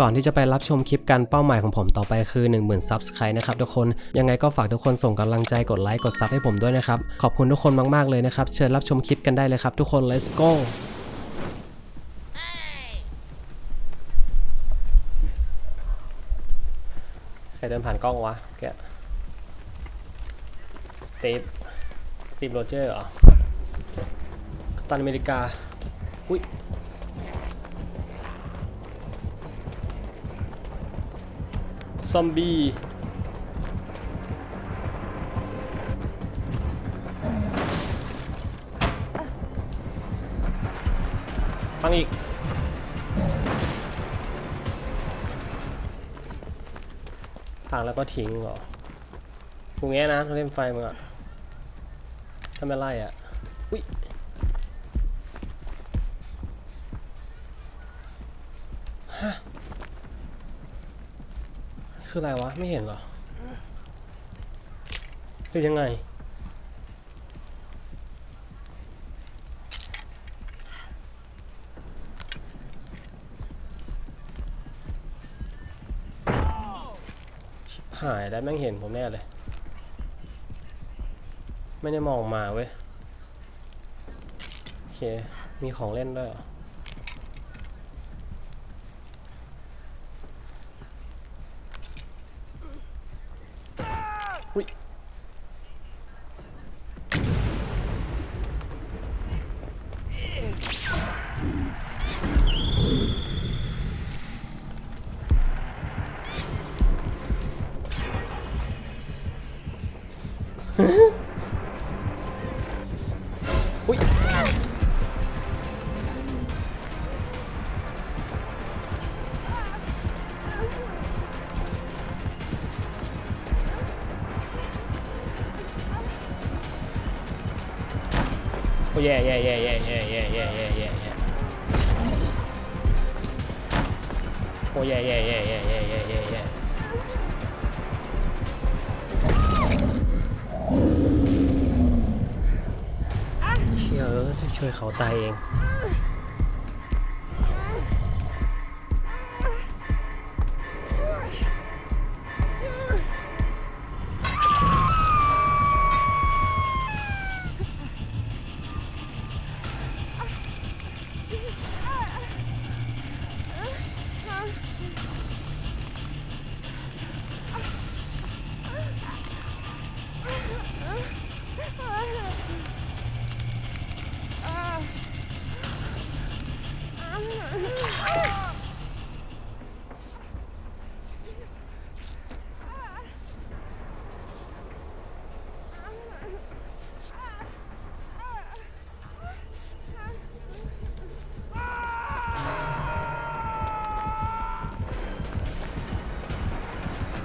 ก่อนที่จะไปรับชมคลิปกันเป้าหมายของผมต่อไปคือ 10,000 Subscribe นะครับทุกคนยังไงก็ฝากทุกคนส่งกำลังใจกดไลค์กดซับให้ผมด้วยนะครับ ขอบคุณทุกคนมาก ๆ เลยนะครับ เชิญรับชมคลิปกันได้เลยครับทุกคน let's go ใครเดินผ่านกล้องวะแกสตีฟสตีฟโรเจอร์เหรอตันอเมริกา อุ้ย ซอมบี้พังอีก พังแล้วก็ทิ้งเหรอกูแง่นะเล่นไฟมึงอะถ้าไม่ไล่อะอุ้ย คืออะไรวะ ไม่เห็นเหรอหรือยังไง หายแล้วแม่งเห็นผมแน่เลย ไม่ได้มองมาเว้ย โอเค มีของเล่นด้วยเหรอ ほい。えっ โอ้ยแย่แย่แย่แย่แย่แย่แย่แย่แย่แย่โอ้ยแย่แย่แย่แย่แย่แย่แย่แย่เชี่ยเออช่วยเขาตายเอง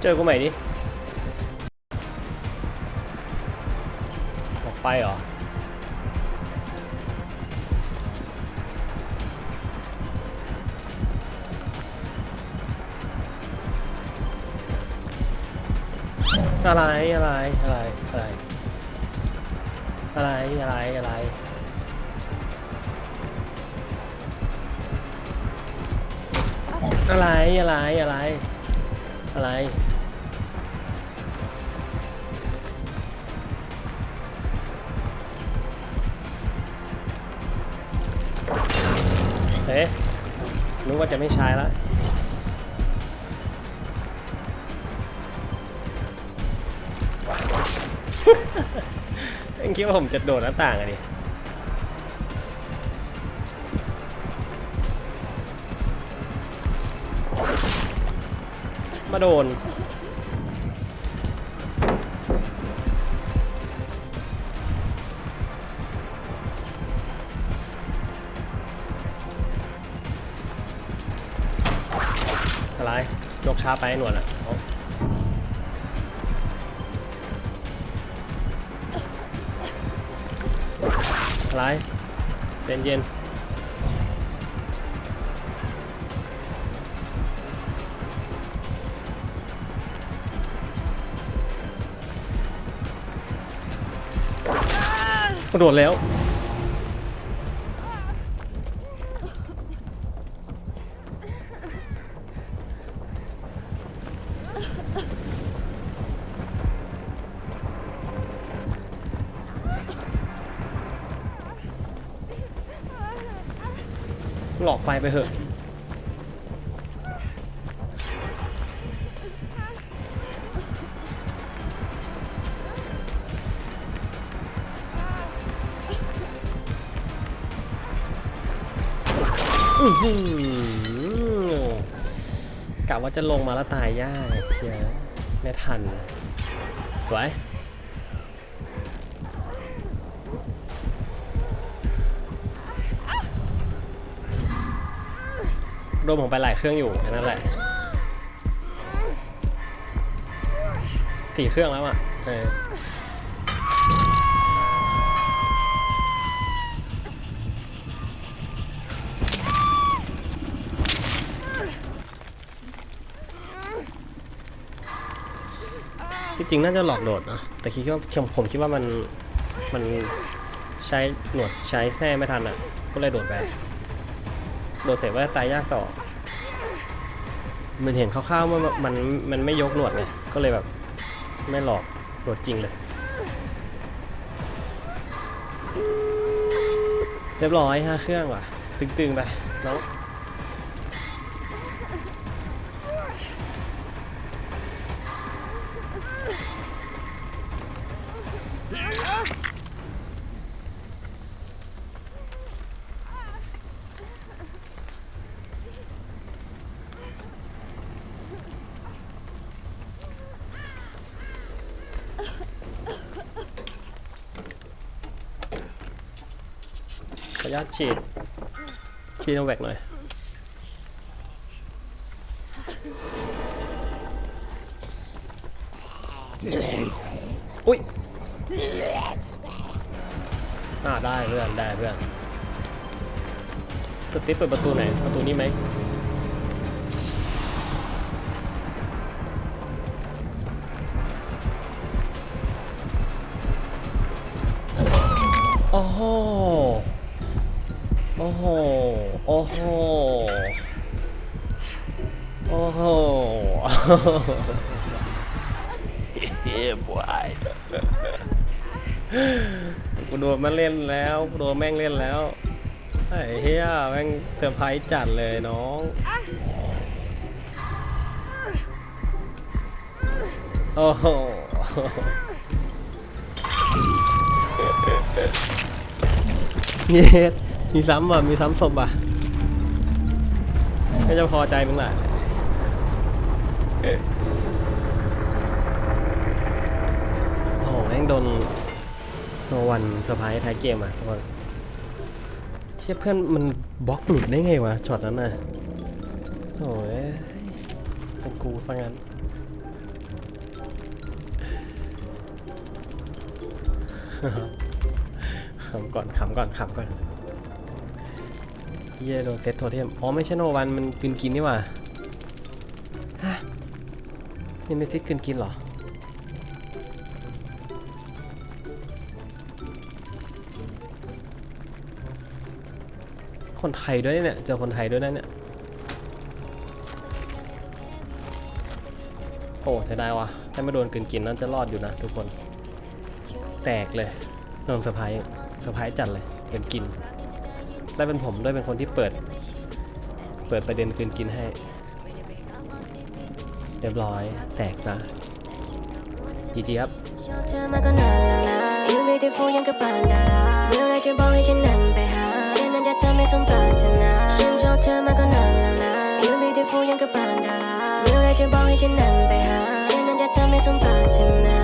chơi của mày đi. Một phay hả à? อะไรอะไรอะไรอะไร อะไรอะไรอะไร อะไรอะไรอะไร อะไรเฮ้ะรู้ว่าจะไม่ใช้แล้ว เอ็งคิดว่าผมจะโดดหน้าต่างอะดิมาโดน อะไรยกช้าไปหนวดอะ ร้ายเย็นเย็นกระโดดแล้ว หลอกไฟไปเถอะหือกะว่าจะลงมาแล้วตายยากเชียร์ไม่ทันสว โดนผมไปหลายเครื่องอยู่แค่นั้นแหละสี่เครื่องแล้วอะเออจริงน่าจะหลอกโดดนะแต่คิดว่าผมผมคิดว่ามันมันใช้หนวดใช้แส้ไม่ทันอะ ก็เลยโดดไป โดดเสร็จว่าตายยากต่อ มันเห็นคร่าวๆว่ามันมันไม่ยกหนวดไงก็เลยแบบไม่หลอกโดดจริงเลย เรียบร้อยห้าเครื่องว่ะ ตึงๆไปน้อง อนุญาตฉีดฉีดโนแวกหน่อย อุ้ยอ่าได้เพื่อน ได้เพื่อนสติ๊เปิดประตูไหน ประตูนี้ไหมโอ้โห โอ้โห โอ้โห โอ้โหเฮ้ยบอยกูโดนมาเล่นแล้วกูโดนแม่งเล่นแล้วไอ้เฮียแม่งเซอร์ไพรส์จัดเลยน้องโอ้โหเย็ด มีซ้ำว่ะ มีซ้ำศพว่ะ ไม่จะพอใจมึงแหละโอ้โหแม่งโดนโนวันเซอร์ไพรส์ท้ายเกมอะทุกคนเชี่ยเพื่อนมันบล็อกหลุดได้ไงวะช็อตนั้นน่ะโอ้ยเป็นกูซะงั้นขำก่อนขำก่อนขำก่อน เฮียโดนเซตโทเทม อ๋อไม่ใช่โนวันมันกินกินนี่หว่าฮะนี่ไม่ซิดกินกินเหรอ คนไทยด้วยเนี่ย เจอคนไทยด้วยนะเนี่ย โอ้เสียดายว่ะถ้าไม่โดนกินกินนั่นจะรอดอยู่นะทุกคน แตกเลยโดนเซอร์ไพรส์เซอร์ไพรส์จัดเลยเป็นกิน และเป็นผมด้วยเป็นคนที่เปิด เปิดประเด็นคืนกินให้ เรียบร้อย แตกซะจีจีครับเมื่อไรจะบอกให้ฉันนั้นไปหาฉันนั้นจะทำให้สมปรารถนาฉันชอบเธอมาก็นานแล้วนะ You beautiful ยังกับปานดาราเมื่อไรจะบอกให้ฉันนั้นไปหาฉันนั้นจะทำให้สมปรารถนา